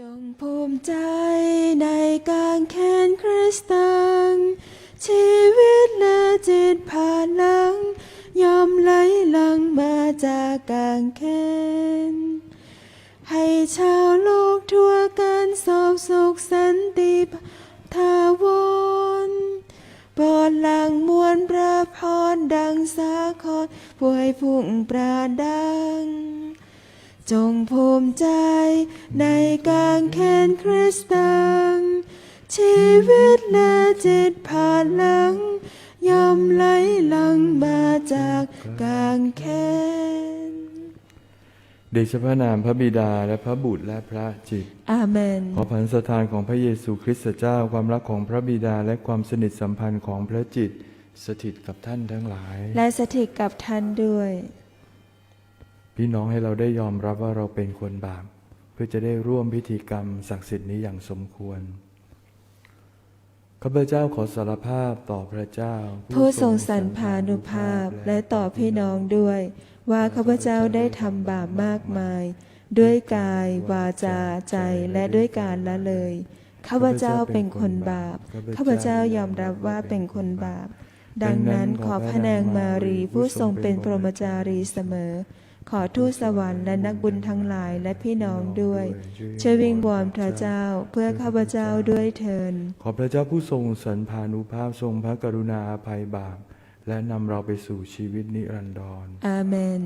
จงภูมิใจในการแค้นคริสตัง ชีวิตและจิตผ่านหลัง ยอมไหลหลังมาจากการแค้นให้ชาวโลกทั่วกันสอบสุขสันติทาวรโปรดหลังมวลพระพรดังสาครป่วยพุ่งปราดัง จงภูมิใจในการแค้นคริสตัง ชีวิตและจิตผ่านหลังยอมไหลหลังมาจากการแค้นเดชะพระนามพระบิดาและพระบุตรและพระจิต อาเมน ขอพันสถานของพระเยซูคริสต์เจ้าความรักของพระบิดาและความสนิทสัมพันธ์ของพระจิต สถิตกับท่านทั้งหลาย และสถิตกับท่านด้วย พี่น้องให้เราได้ยอมรับว่าเราเป็นคนบาป เพื่อจะได้ร่วมพิธีกรรมศักดิ์สิทธิ์นี้อย่างสมควรข้าพเจ้าขอสารภาพต่อพระเจ้า ผู้ทรงสรรพานุภาพและต่อพี่น้องด้วย ว่าข้าพเจ้าได้ทำบาปมากมาย ด้วยกาย วาจาใจและด้วยการละเลยข้าพเจ้าเป็นคนบาปข้าพเจ้ายอมรับว่าเป็นคนบาป ดังนั้นขอพระนางมารีผู้ทรงเป็นพรหมจารีเสมอ ขอทูตสวรรค์และนักบุญทั้งหลายและพี่น้องด้วยช่วยวิงวอนพระเจ้าเพื่อข้าพเจ้าด้วยเทิน ขอพระเจ้าผู้ทรงสรรพานุภาพทรงพระกรุณาอภัยบาปและนำเราไปสู่ชีวิตนิรันดรอาเมน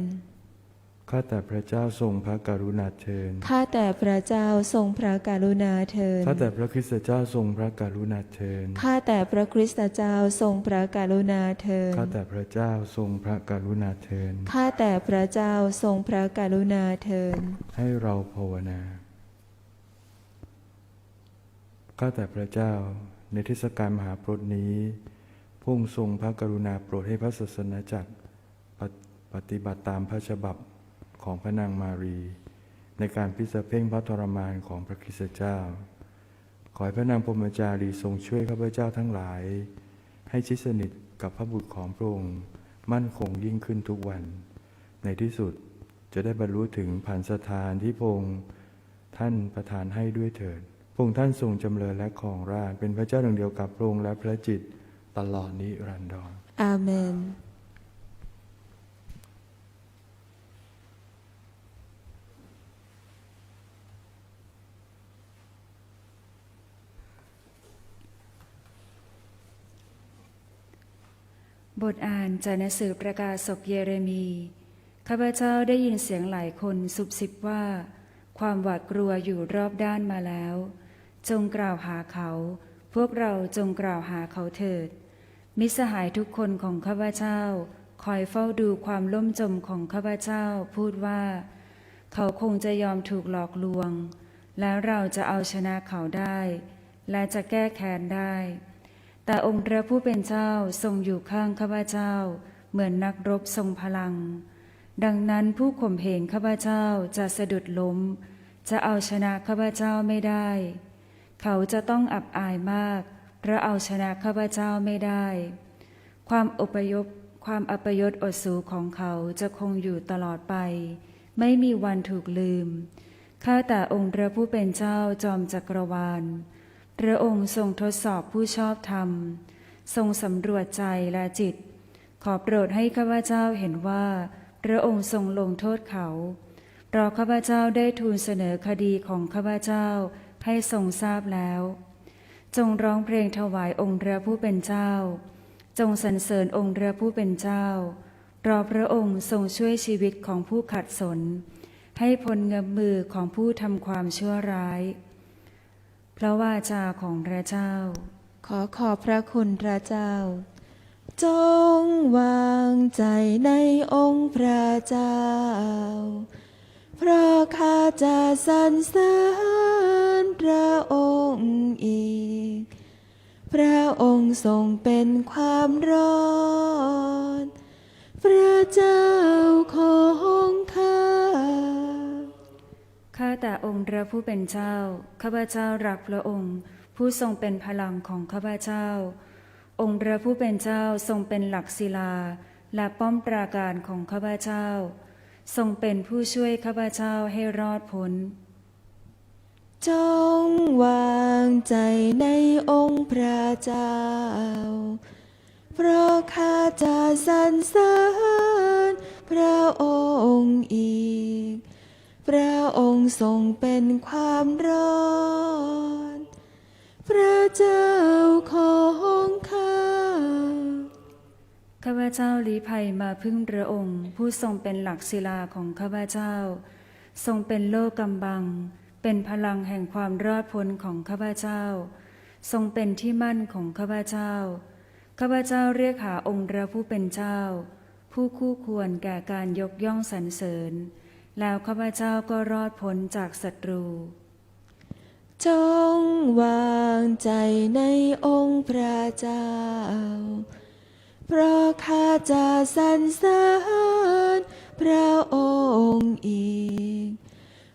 ข้าแต่พระเจ้าทรงพระกรุณาเชิญข้าแต่พระเจ้าทรงพระกรุณาเทินข้าแต่พระคริสตเจ้าทรงพระกรุณาเชิญข้าแต่พระคริสตเจ้าทรงพระกรุณาเทินข้าแต่พระเจ้าทรงพระกรุณาเชิญข้าแต่พระเจ้าทรงพระกรุณาเทินให้เราภาวนา ข้าแต่พระเจ้าในเทศกาลมหาโปรดนี้พระองค์ทรงพระกรุณาโปรดให้พระศาสนาจักรปฏิปฏิบัติตามพระฉบับ ของพระนางมารี ในการพิสเพ่งพระทรมานของพระคริสตเจ้า ขอให้พระนางพรมจารีทรงช่วยข้าพเจ้าทั้งหลาย ให้ชิดสนิทกับพระบุตรของพระองค์มั่นคงยิ่งขึ้นทุกวัน ในที่สุดจะได้บรรลุถึงผ่านสถานที่พงท่านประทานให้ด้วยเถิดพงท่านทรงจำเริญและของราชเป็นพระเจ้าหนึ่งเดียวกับพระองค์และพระจิตตลอดนิรันดรอาเมน บทอ่านจากหนังสือประกาศศกเยเรมี ข้าพเจ้าได้ยินเสียงหลายคนสุบสิบว่า ความหวาดกลัวอยู่รอบด้านมาแล้ว จงกล่าวหาเขา พวกเราจงกล่าวหาเขาเถิด มิสหายทุกคนของข้าพเจ้า คอยเฝ้าดูความล่มจมของข้าพเจ้าพูดว่า เขาคงจะยอมถูกหลอกลวง แล้วเราจะเอาชนะเขาได้ และจะแก้แค้นได้ แต่องค์พระผู้เป็นเจ้าทรงอยู่ข้างข้าพเจ้า เหมือนนักรบทรงพลัง ดังนั้นผู้ข่มเหงข้าพเจ้าจะสะดุดล้ม จะเอาชนะข้าพเจ้าไม่ได้ เขาจะต้องอับอายมากเพราะเอาชนะข้าพเจ้าไม่ได้ ความอพยพความอัปยศอดสูของเขาจะคงอยู่ตลอดไป ไม่มีวันถูกลืมข้าแต่องค์พระผู้เป็นเจ้าจอมจักรวาล พระองค์ทรงทดสอบผู้ชอบธรรม ทรงสำรวจใจและจิต ขอโปรดให้ข้าพเจ้าเห็นว่า พระองค์ทรงลงโทษเขา เพราะข้าพเจ้าได้ทูลเสนอคดีของข้าพเจ้าให้ทรงทราบแล้ว จงร้องเพลงถวายองค์พระผู้เป็นเจ้า จงสรรเสริญองค์พระผู้เป็นเจ้ารอพระองค์ทรงช่วยชีวิตของผู้ขัดสน ให้พ้นเงื้อมมือของผู้ทำความชั่วร้าย พระวาจาของพระเจ้า ขอขอบพระคุณพระเจ้า จงวางใจในองค์พระเจ้า เพราะข้าจะสรรเสริญพระองค์อีก พระองค์ทรงเป็นความรอด พระเจ้าของข้า ข้าแต่องค์พระผู้เป็นเจ้า ข้าพเจ้ารักพระองค์ ผู้ทรงเป็นพลังของข้าพเจ้า องค์พระผู้เป็นเจ้าทรงเป็นหลักศิลา และป้อมปราการของข้าพเจ้า ทรงเป็นผู้ช่วยข้าพเจ้าให้รอดพ้นจงวางใจในองค์พระเจ้า เพราะข้าจะสรรเสริญพระองค์อีก พระองค์ทรงเป็นความรอด พระเจ้าของข้า ข้าพเจ้าลี้ภัยมาพึ่งพระองค์ ผู้ทรงเป็นหลักศิลาของข้าพเจ้า ทรงเป็นโลกกำบัง เป็นพลังแห่งความรอดพ้นของข้าพเจ้า ทรงเป็นที่มั่นของข้าพเจ้า ข้าพเจ้าเรียกหาองค์พระผู้เป็นเจ้า ผู้คู่ควรแก่การยกย่องสรรเสริญ แล้วข้าพเจ้าก็รอดพ้นจากศัตรู จงวางใจในองค์พระเจ้า เพราะข้าจะสรรเสริญพระองค์อีก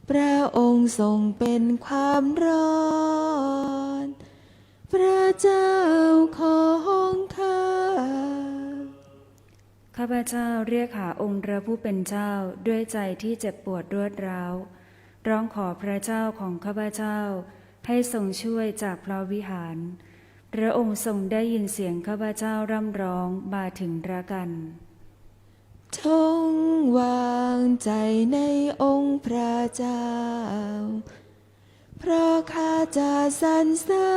พระองค์ทรงเป็นความรอด พระเจ้าของข้า ข้าพเจ้าเรียกหาองค์พระผู้เป็นเจ้าด้วยใจที่เจ็บปวดรวดร้าว ร้องขอพระเจ้าของข้าพเจ้า ให้ทรงช่วยจากพระวิหาร พระองค์ทรงได้ยินเสียงข้าพเจ้าร่ำร้องมาถึงระกันจงวางใจในองค์พระเจ้า เพราะข้าจะสรรเสริ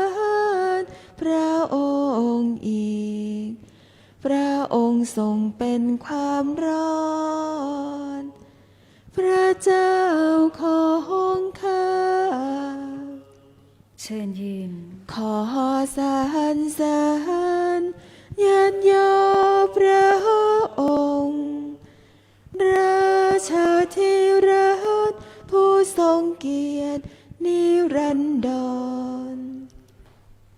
ญพระองค์อีก พระองค์ทรงเป็นความรอดพระเจ้าของข้า เชิญยืน ขอสรรเสริญยันยอพระองค์ ราชาธิราชผู้ทรงเกียรตินิรันดร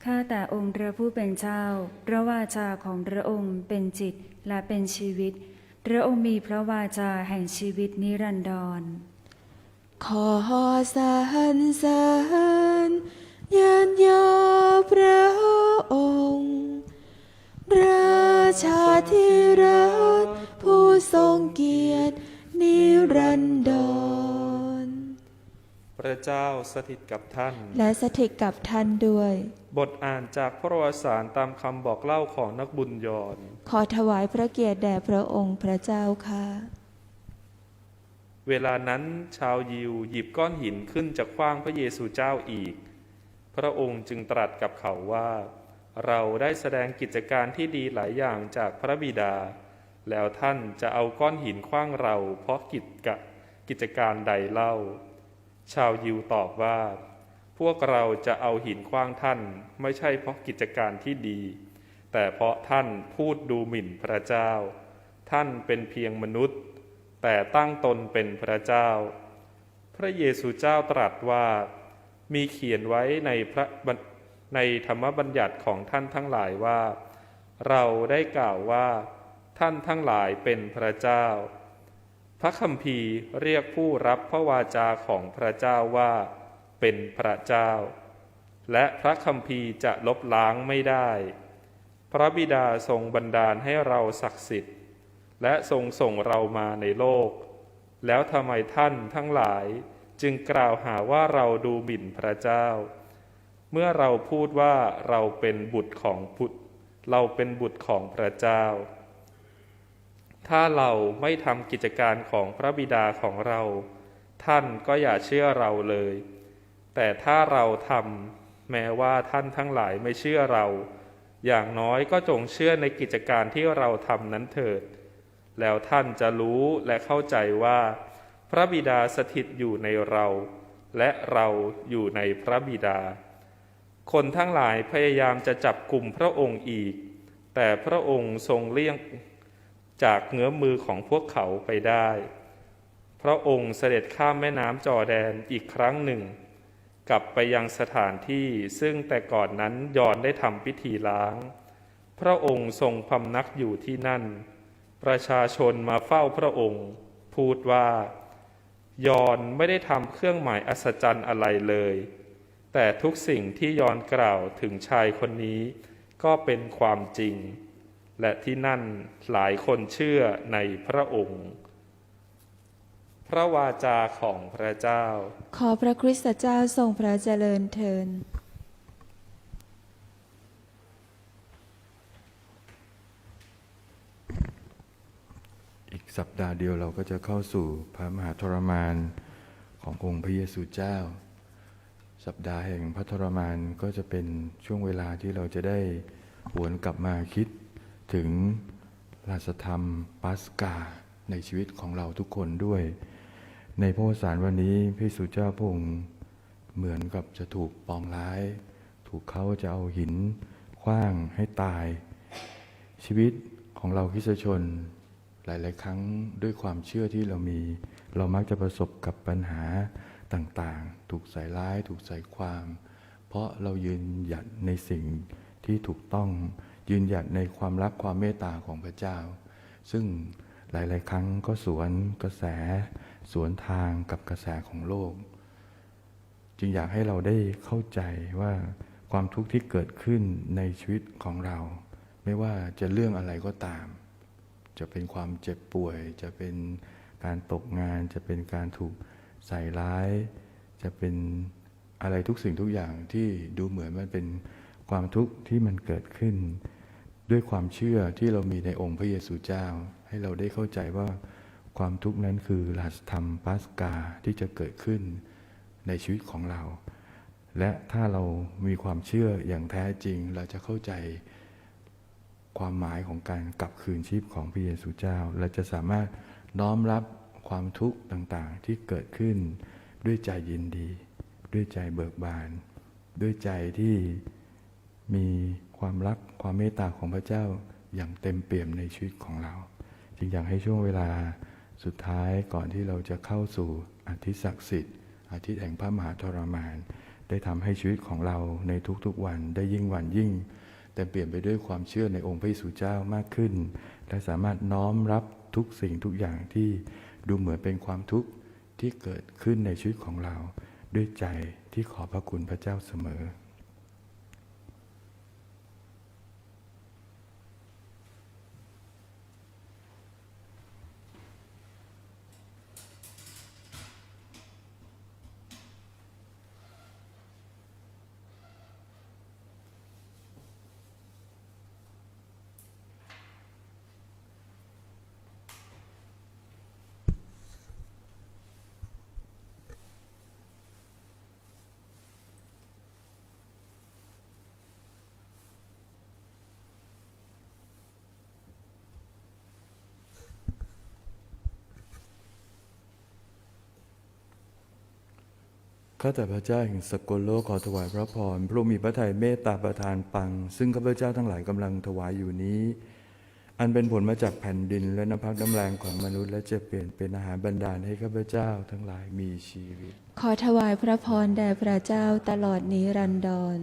ข้าแต่องค์พระผู้เป็นเจ้า พระวาจาของพระองค์เป็นจิตและเป็นชีวิต พระองค์มีพระวาจาแห่งชีวิตนิรันดร ขอสรรเสริญยันยอพระองค์ราชาธิราชผู้ทรงเกียรตินิรันดร พระเจ้าสถิตกับท่าน และสถิตกับท่านด้วย บทอ่านจากพระวสารตามคำบอกเล่าของนักบุญยอนขอถวายพระเกียรติแด่พระองค์พระเจ้าค่ะ เวลานั้นชาวยิวหยิบก้อนหินขึ้นจากขว้างพระเยซูเจ้าอีก พระองค์จึงตรัสกับเขาว่า เราได้แสดงกิจการที่ดีหลายอย่างจากพระบิดา แล้วท่านจะเอาก้อนหินขว้างเราเพราะกิจกะกิจการใดเล่า ชาวยิวตอบว่า พวกเราจะเอาหินขว้างท่านไม่ใช่เพราะกิจการที่ดี แต่เพราะท่านพูดดูหมิ่นพระเจ้า ท่านเป็นเพียงมนุษย์ แต่ตั้งตนเป็นพระเจ้า พระเยซูเจ้าตรัสว่า มีเขียนไว้ในพระในธรรมบัญญัติของท่านทั้งหลายว่า เราได้กล่าวว่า ท่านทั้งหลายเป็นพระเจ้า พระคัมภีร์เรียกผู้รับพระวาจาของพระเจ้าว่า เป็นพระเจ้า และพระคัมภีร์จะลบล้างไม่ได้ พระบิดาทรงบันดาลให้เราศักดิ์สิทธิ์ และทรงส่งเรามาในโลก แล้วทำไมท่านทั้งหลายจึงกล่าวหาว่าเราดูหมิ่นพระเจ้า เมื่อเราพูดว่าเราเป็นบุตรของบุตรเราเป็นบุตรของพระเจ้า ถ้าเราไม่ทำกิจการของพระบิดาของเรา ท่านก็อย่าเชื่อเราเลย แต่ถ้าเราทำแม้ว่าท่านทั้งหลายไม่เชื่อเรา อย่างน้อยก็จงเชื่อในกิจการที่เราทำนั้นเถิด แล้วท่านจะรู้และเข้าใจว่า พระบิดาสถิตอยู่ในเรา และเราอยู่ในพระบิดา คนทั้งหลายพยายามจะจับกลุ่มพระองค์อีก แต่พระองค์ทรงเลี่ยงจากเงื้อมือของพวกเขาไปได้ พระองค์เสด็จข้ามแม่น้ำจอแดนอีกครั้งหนึ่ง กลับไปยังสถานที่ซึ่งแต่ก่อนนั้นยอนได้ทำพิธีล้าง พระองค์ทรงพำนักอยู่ที่นั่น ประชาชนมาเฝ้าพระองค์ พูดว่า ยอนไม่ได้ทำเครื่องหมายอัศจรรย์อะไรเลย แต่ทุกสิ่งที่ยอนกล่าวถึงชายคนนี้ ก็เป็นความจริง และที่นั่นหลายคนเชื่อในพระองค์ พระวาจาของพระเจ้า ขอพระคริสตเจ้าทรงพระเจริญเทินอีกสัปดาห์เดียวเราก็จะเข้าสู่พระมหาทรมานขององค์พระเยซูเจ้า สัปดาห์แห่งพระทรมานก็จะเป็นช่วงเวลาที่เราจะได้หวนกลับมาคิดถึงราชธรรมปัสกาในชีวิตของเราทุกคนด้วย ในพระสารวันนี้พระเยซูเจ้าพงค์เหมือนกับจะถูกปองร้าย ถูกเขาจะเอาหินขว้างให้ตาย ชีวิตของเราคิสชน หลาย ๆ ครั้งด้วยความเชื่อที่เรามี เรามักจะประสบกับปัญหาต่าง ๆ ถูกใส่ร้าย ถูกใส่ความ เพราะเรายืนหยัดในสิ่งที่ถูกต้องยืนหยัดในความรักความเมตตาของพระเจ้า ซึ่งหลาย ๆ ครั้งก็สวนกระแส สวนทางกับกระแสของโลก จึงอยากให้เราได้เข้าใจว่าความทุกข์ที่เกิดขึ้นในชีวิตของเรา ไม่ว่าจะเรื่องอะไรก็ตาม จะเป็นความเจ็บป่วย จะเป็นการตกงาน จะเป็นการถูกใส่ร้าย จะเป็นอะไรทุกสิ่งทุกอย่างที่ดูเหมือนมันเป็นความทุกข์ที่มันเกิดขึ้น ด้วยความเชื่อที่เรามีในองค์พระเยซูเจ้า ให้เราได้เข้าใจว่า ความทุกข์นั้นคือราชธรรมปัสกาที่จะเกิดขึ้นในชีวิตของเรา และถ้าเรามีความเชื่ออย่างแท้จริง เราจะเข้าใจความหมายของการกลับคืนชีพของพระเยซูเจ้า และจะสามารถน้อมรับความทุกข์ต่างๆ ที่เกิดขึ้นด้วยใจยินดี ด้วยใจเบิกบาน ด้วยใจที่มีความรักความเมตตาของพระเจ้าอย่างเต็มเปี่ยมในชีวิตของเรา จึงอยากให้ช่วงเวลา สุดท้ายก่อนที่เราจะเข้าสู่อาทิศักดิ์สิทธิ์อาทิแห่งพระมหาทรมาน ได้ทำให้ชีวิตของเราในทุกๆวันได้ยิ่งวันยิ่ง แต่เปลี่ยนไปด้วยความเชื่อในองค์พระเยซูเจ้ามากขึ้น และสามารถน้อมรับทุกสิ่งทุกอย่างที่ดูเหมือนเป็นความทุกข์ที่เกิดขึ้นในชีวิตของเรา ด้วยใจที่ขอพระคุณพระเจ้าเสมอ ข้าแต่พระเจ้าแห่งสกลโลกขอถวายพระพรพระองค์มีพระทัยเมตตาประทานปัง ซึ่งข้าพเจ้าทั้งหลายกำลังถวายอยู่นี้ อันเป็นผลมาจากแผ่นดินและน้ำพักน้ำแรงของมนุษย์และจะเปลี่ยนเป็นอาหารบรรดาลให้ข้าพเจ้าทั้งหลายมีชีวิต ขอถวายพระพรแด่พระเจ้าตลอดนิรันดร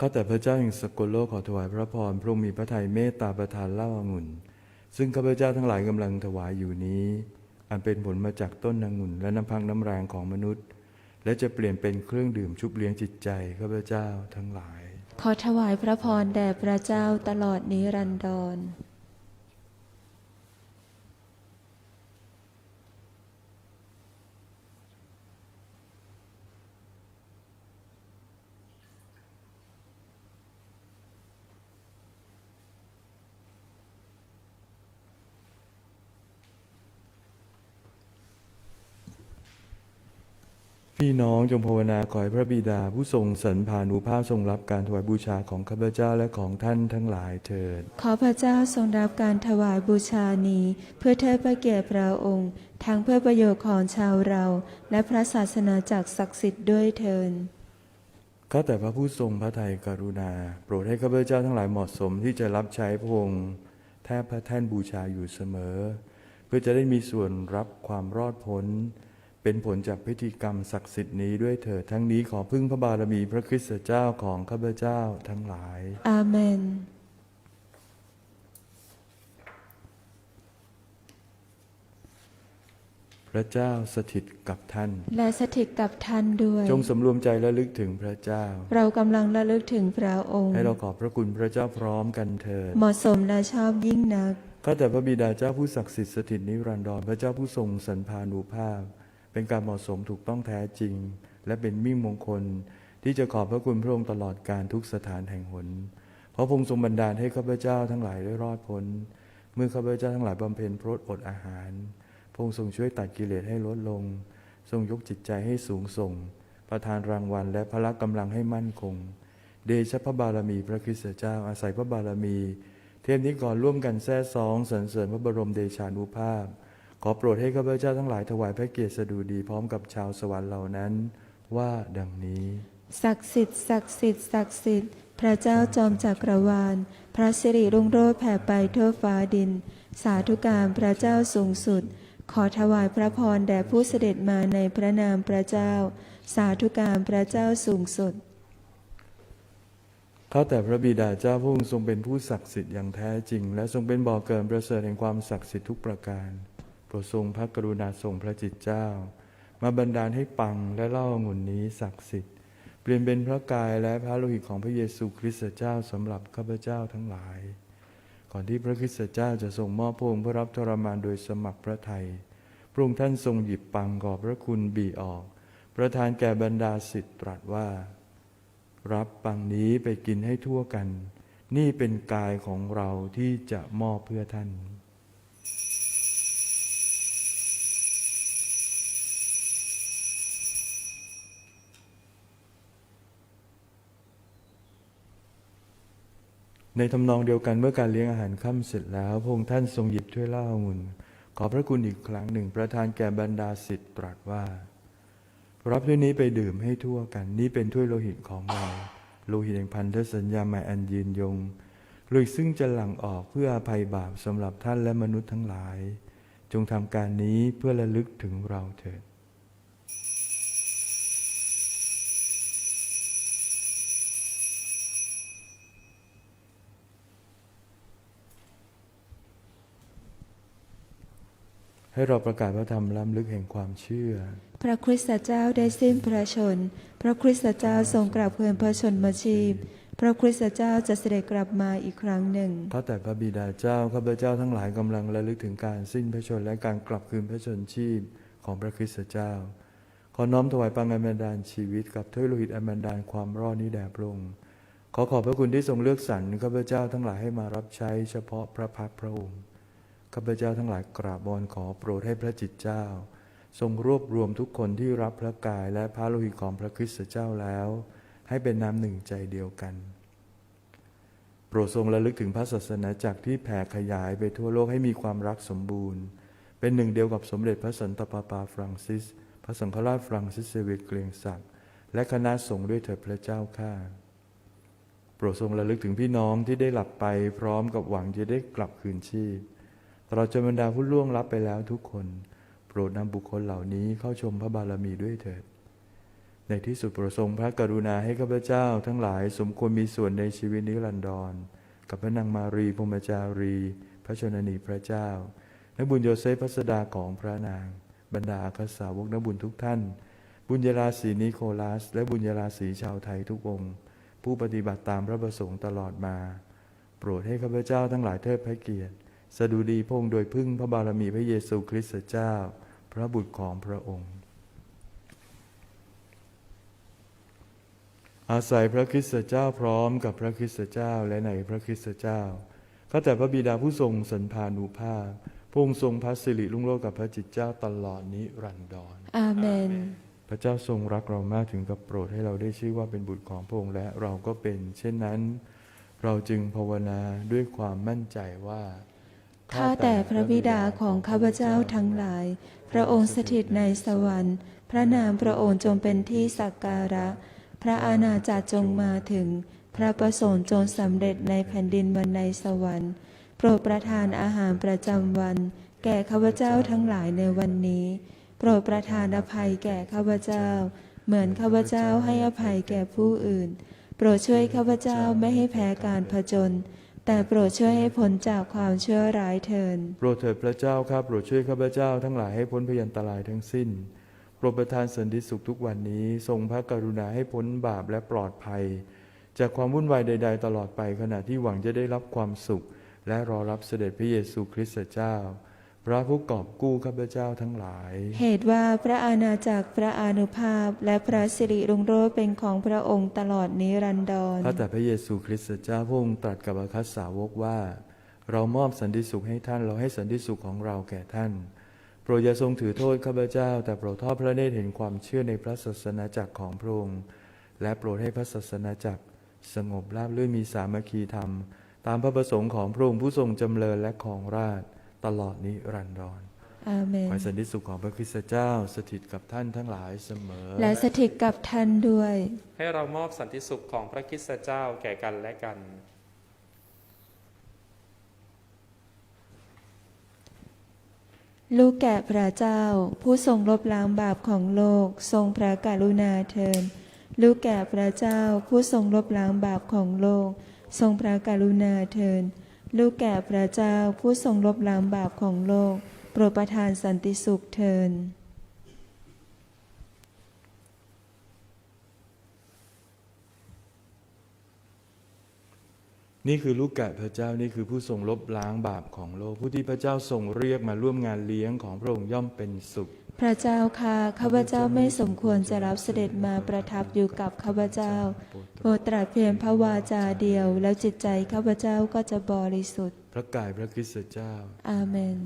ข้าแต่พระเจ้าแห่งสกลโลกขอถวายพระพรพระองค์มีพระทัยเมตตาประทานเล่าองุ่น ซึ่งข้าพเจ้าทั้งหลายกำลังถวายอยู่นี้ อันเป็นผลมาจากต้นองุ่น และน้ำพังน้ำแรงของมนุษย์ และจะเปลี่ยนเป็นเครื่องดื่มชุบเลี้ยงจิตใจข้าพเจ้าทั้งหลาย ขอถวายพระพรแด่พระเจ้าตลอดนิรันดร พี่น้องจงภาวนาขอให้พระบิดาผู้ทรงสรรพานุภาพทรงรับการถวายบูชาของข้าพเจ้าและของท่านทั้งหลายเถิด ขอพระเจ้าทรงรับการถวายบูชานี้ เพื่อเทิดพระเกียรติพระองค์ ทั้งเพื่อประโยชน์ของชาวเรา และพระศาสนาจักรศักดิ์สิทธิ์ด้วยเทินข้าแต่พระผู้ทรงพระทัยกรุณา โปรดให้ข้าพเจ้าทั้งหลายเหมาะสมที่จะรับใช้พระองค์แทบพระแท่นบูชาอยู่เสมอ เพื่อจะได้มีส่วนรับความรอดพ้น เป็นผลจากพิธีกรรมศักดิ์สิทธิ์นี้ด้วยเถิดทั้งนี้ขอพึ่งพระบารมีพระคริสตเจ้าของข้าพเจ้าทั้งหลาย อาเมน พระเจ้าสถิตกับท่าน และสถิตกับท่านด้วย จงสำรวมใจและลึกถึงพระเจ้า เรากำลังระลึกถึงพระองค์ ให้เราขอบพระคุณพระเจ้าพร้อมกันเถิด เหมาะสมและชอบยิ่งนัก ข้าแต่พระบิดาเจ้าผู้ศักดิ์สิทธิ์สถิตนิรันดรพระเจ้าผู้ทรงสันพานุภาพ เป็นการเหมาะสมถูกต้องแท้จริง และเป็นมิ่งมงคล ที่จะขอบพระคุณพระองค์ตลอดการทุกสถานแห่งหน เพราะพระองค์ทรงบันดาลให้ข้าพเจ้าทั้งหลายได้รอดพ้น เมื่อข้าพเจ้าทั้งหลายบำเพ็ญพรตอดอาหารพระองค์ทรงช่วยตัดกิเลสให้ลดลง ทรงยกจิตใจให้สูงส่ง ประทานรางวัลและพละกำลังให้มั่นคง เดชะพระบารมีพระคริสตเจ้าอาศัยพระบารมี เทพนิกรร่วมกันแท้ซองสรรเสริญพระบรมเดชานุภาพ ขอโปรดให้ข้าพเจ้าทั้งหลายถวายพระเกียรติสดุดีพร้อมกับชาวสวรรค์เหล่านั้น ว่าดังนี้ ศักดิ์สิทธิ์ศักดิ์สิทธิ์ศักดิ์สิทธิ์พระเจ้าจอมจักรวาล พระสิริรุ่งโรจน์แผ่ไปทั่วฟ้าดิน สาธุการพระเจ้าสูงสุด ขอถวายพระพรแด่ผู้เสด็จมาในพระนามพระเจ้า สาธุการพระเจ้าสูงสุดข้าแต่พระบิดาเจ้าพระองค์ทรงเป็นผู้ศักดิ์สิทธิ์อย่างแท้จริง และทรงเป็นบ่อเกิดประเสริฐแห่งความศักดิ์สิทธิ์ทุกประการ รดทรงพระกรุณาทรงพระจิตเจ้า มาบันดาลให้ปังและเล่าองุ่นนี้ศักดิ์สิทธิ์ เปลี่ยนเป็นพระกายและพระโลหิตของพระเยซูคริสต์เจ้าสำหรับข้าพเจ้าทั้งหลาย ก่อนที่พระคริสต์เจ้าจะทรงมอบพระองค์เพื่อรับทรมานโดยสมัครพระทัยพระองค์ท่านทรงหยิบปังขอบพระคุณบีออก ประทานแก่บรรดาสิทธิ์ตรัสว่า รับปังนี้ไปกินให้ทั่วกัน นี่เป็นกายของเราที่จะมอบเพื่อท่าน ในทำนองเดียวกันเมื่อการเลี้ยงอาหารค่ำเสร็จแล้วพระองค์ท่านทรงหยิบถ้วยเหล้าองุ่นขอพระคุณอีกครั้งหนึ่งประทานแก่บรรดาสิทธิ์ตรัสว่า รับถ้วยนี้ไปดื่มให้ทั่วกัน นี่เป็นถ้วยโลหิตของเรา โลหิตแห่งพันธสัญญาใหม่อันยืนยงโลหิตซึ่งจะหลั่งออกเพื่ออภัยบาปสำหรับท่านและมนุษย์ทั้งหลาย จงทำการนี้เพื่อระลึกถึงเราเถิด ให้เราประกาศพระธรรมล้ำลึกแห่งความเชื่อ พระคริสตเจ้าได้สิ้นพระชน พระคริสตเจ้าทรงกลับเพื่อนพระชนมาชีพ พระคริสตเจ้าจะเสด็จกลับมาอีกครั้งหนึ่งข้าแต่พระบิดาเจ้าข้าพเจ้าทั้งหลายกำลังระลึกถึงการสิ้นพระชนและการกลับคืนพระชนชีพของพระคริสตเจ้า ขอน้อมถวายปังอันบันดาลชีวิตกับถ้วยโลหิตอันบันดาลความรอดนี้แด่พระองค์ขอขอบพระคุณที่ทรงเลือกสรรข้าพเจ้าทั้งหลายให้มารับใช้เฉพาะพระพักตร์พระองค์ ข้าพเจ้าทั้งหลายกราบวอนขอโปรดให้พระจิตเจ้า ทรงรวบรวมทุกคนที่รับพระกายและพระโลหิตของพระคริสตเจ้าแล้ว ให้เป็นน้ำหนึ่งใจเดียวกัน โปรดทรงระลึกถึงพระศาสนาจักรที่แผ่ขยายไปทั่วโลกให้มีความรักสมบูรณ์ เป็นหนึ่งเดียวกับสมเด็จพระสันตะปาปาฟรังซิส พระสังฆราชฟรังซิสเซเวตเกรียงศักดิ์และคณะสงฆ์ด้วยเถิดพระเจ้าข้าโปรดทรงระลึกถึงพี่น้องที่ได้หลับไปพร้อมกับหวังจะได้กลับคืนชีพ ตลอดจนบรรดาผู้ล่วงลับไปแล้วทุกคน โปรดนำบุคคลเหล่านี้เข้าชมพระบารมีด้วยเถิด ในที่สุดโปรดทรงพระกรุณาให้ข้าพเจ้า ทั้งหลายสมควรมีส่วนในชีวิตนิรันดร กับพระนางมารีพมจารี พระชนนีพระเจ้านักบุญโยเซฟพัสดาของพระนาง บรรดาอัครสาวกนักบุญทุกท่าน บุญยราศีนิโคลัส และบุญยราศีชาวไทยทุกองค์ ผู้ปฏิบัติตามพระประสงค์ตลอดมา โปรดให้ข้าพเจ้าทั้งหลายเทิดพระเกียรติ สดุดีพระองค์โดยพึ่งพระบารมีพระเยซูคริสต์เจ้า พระบุตรของพระองค์ อาศัยพระคริสต์เจ้าพร้อมกับพระคริสต์เจ้าและในพระคริสต์เจ้าข้าแต่พระบิดาผู้ทรงสันพานุภาพพระองค์ทรงพระสิริรุ่งโรจน์กับพระจิตเจ้าตลอดนิรันดรอาเมน พระเจ้าทรงรักเรามากถึงกับโปรดให้เราได้ชื่อว่าเป็นบุตรของพระองค์และเราก็เป็น เช่นนั้น เราจึงภาวนาด้วยความมั่นใจว่า ข้าแต่พระบิดาของข้าพเจ้าทั้งหลาย พระองค์สถิตในสวรรค์ พระนามพระองค์จงเป็นที่สักการะ พระอาณาจักรจงมาถึง พระประสงค์จงสำเร็จในแผ่นดินวันในสวรรค์ โปรดประทานอาหารประจำวัน แก่ข้าพเจ้าทั้งหลายในวันนี้ โปรดประทานอภัยแก่ข้าพเจ้า เหมือนข้าพเจ้าให้อภัยแก่ผู้อื่น โปรดช่วยข้าพเจ้าไม่ให้แพ้การผจญ แต่โปรดช่วยให้พ้นจากความชั่วร้ายเถินโปรดเถิดพระเจ้าครับโปรดช่วยข้าพเจ้าทั้งหลายให้พ้นพยันตรายทั้งสิ้นโปรดประทานสันติสุขทุกวันนี้ ทรงพระกรุณาให้พ้นบาปและปลอดภัย จากความวุ่นวายใด ๆ ตลอดไปขณะที่หวังจะได้รับความสุข และรอรับเสด็จพระเยซูคริสต์เจ้า พระผู้กอบกู้ข้าพเจ้าทั้งหลาย เหตุว่าพระอาณาจักรพระอานุภาพ และพระสิริรุ่งโรจน์เป็นของพระองค์ตลอดนิรันดรข้าแต่พระเยซูคริสต์เจ้าพระองค์ตรัสกับอาคัสสาวกว่า เรามอบสันติสุขให้ท่านเราให้สันติสุขของเราแก่ท่าน โปรดอย่าทรงถือโทษข้าพเจ้า แต่โปรดทอดพระเนตรเห็นความเชื่อในพระศาสนาจักรของพระองค์และโปรดให้พระศาสนาจักร สงบราบรื่นมีสามัคคีธรรม ตามพระประสงค์ของพระองค์ผู้ทรงจำเริญและของราชย์ ตลอดนิรันดรอาเมนขอให้สันติสุขของพระคริสต์เจ้าสถิตกับท่านทั้งหลายเสมอ และสถิตกับท่านด้วย ให้เรามอบสันติสุขของพระคริสตเจ้าแก่กันและกัน ลูกแก่พระเจ้า ผู้ทรงลบล้างบาปของโลก ทรงพระกรุณาเทินลูกแก่พระเจ้า ผู้ทรงลบล้างบาปของโลก ทรงพระกรุณาเทิน ลูกแก่พระเจ้าผู้ทรงลบล้างบาปของโลก โปรดประทานสันติสุขเทินนี่คือลูกแกะพระเจ้านี่คือผู้ทรงลบล้างบาปของโลก ผู้ที่พระเจ้าทรงเรียกมาร่วมงานเลี้ยงของพระองค์ย่อมเป็นสุข พระเจ้าค่ะข้าพเจ้าไม่สมควรจะรับเสด็จมาประทับอยู่กับข้าพเจ้าโปรดตรัสเพียงพระวาจาเดียว แล้วจิตใจข้าพเจ้าก็จะบริสุทธิ์ พระกายพระคริสต์เจ้า อาเมน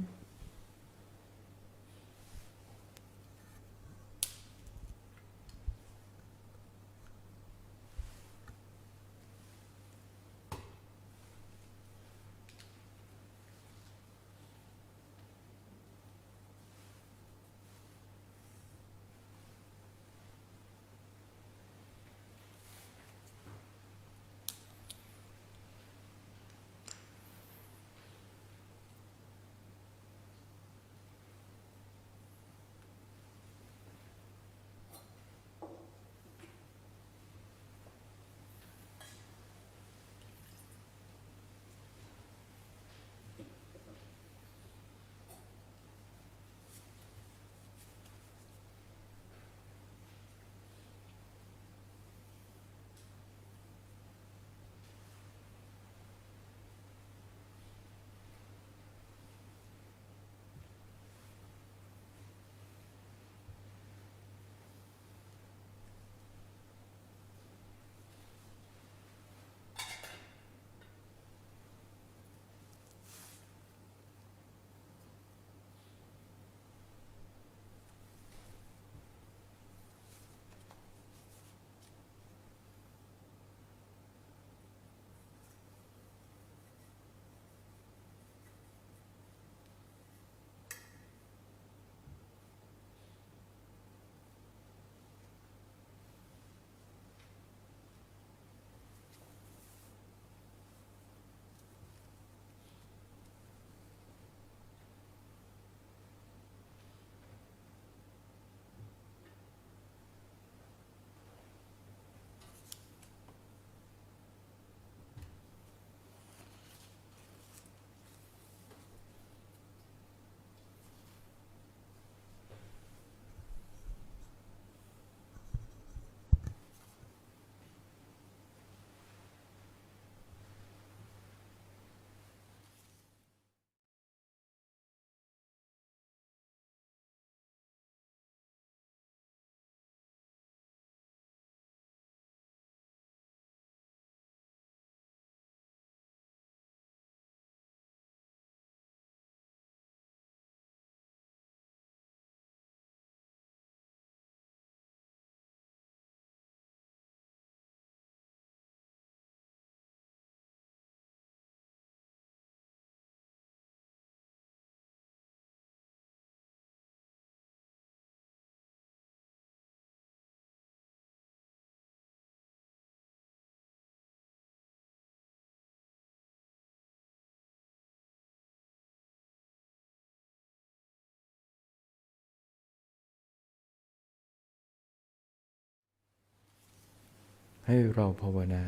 ให้เราภาวนา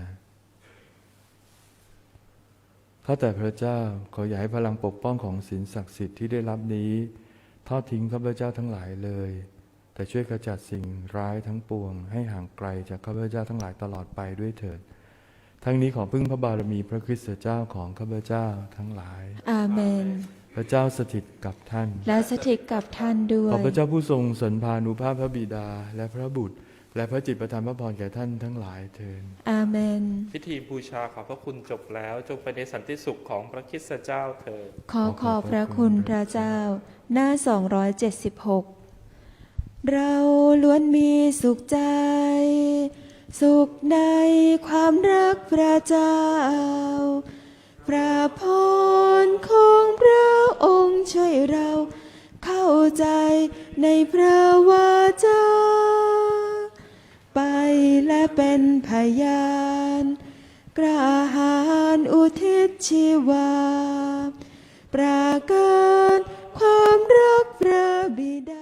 ข้าแต่พระเจ้าขออย่าให้พลังปกป้องของศีลศักดิ์สิทธิ์ที่ได้รับนี้ ทอดทิ้งข้าพเจ้าทั้งหลายเลย แต่ช่วยขจัดสิ่งร้ายทั้งปวง ให้ห่างไกลจากข้าพเจ้าทั้งหลายตลอดไปด้วยเถิด ทั้งนี้ขอพึ่งพระบารมีพระคริสตเจ้าของข้าพเจ้าทั้งหลาย อาเมน พระเจ้าสถิตกับท่าน และสถิตกับท่านด้วขอยพระเจ้าผู้ทรงสนพานุภาพพระบิดาและพระบุตร และพระจิตประทานพระพรแก่ท่านทั้งหลายเทินอาเมน พิธีบูชาขอบพระคุณจบแล้ว จงไปในสันติสุขของพระคริสตเจ้าเถิดขอขอบพระคุณพระเจ้า หน้า 276 เราล้วนมีสุขใจ สุขในความรักพระเจ้า พระพรของพระองค์ช่วยเรา เข้าใจในพระวาจา ไปและเป็นพยาน กระหารอุทิศชีวา ประการความรักพระบิดา